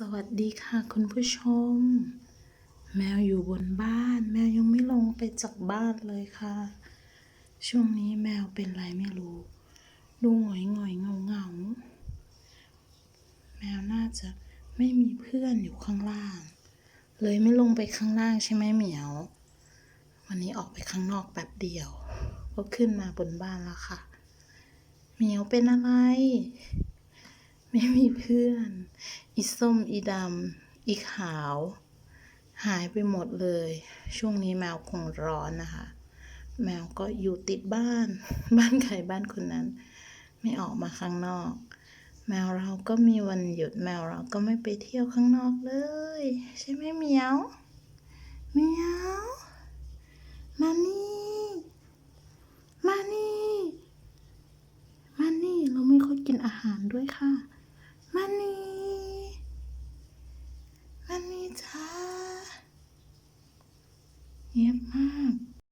สวัสดีค่ะคุณผู้ชม แมวอยู่บนบ้าน แมวยังไม่ลงไปจากบ้านเลยค่ะ ช่วงนี้แมวเป็นไรไม่รู้ ดูหงอยหงอยเงาเงาแมวน่าจะไม่มีเพื่อนอยู่ข้างล่าง เลยไม่ลงไปข้างล่างใช่ไหมเหมียว วันนี้ออกไปข้างนอกแป๊บเดียว ก็ขึ้นมาบนบ้านแล้วค่ะ เหมียวเป็นอะไร ไม่มีเพื่อน อีส้ม อีดำ อีขาว หายไปหมดเลย ช่วงนี้แมวคงร้อนนะคะ แมวก็อยู่ติดบ้าน บ้านใครบ้านคนนั้น ไม่ออกมาข้างนอก แมวเราก็มีวันหยุดแมวเราก็ไม่ไปเที่ยวข้างนอกเลย ใช่ไหมเมียวเมียว มานี่ มานี่ มานี่เรา ไม่ค่อยกินอาหารด้วยค่ะมันนี่มันี่จ้าเงียบมาก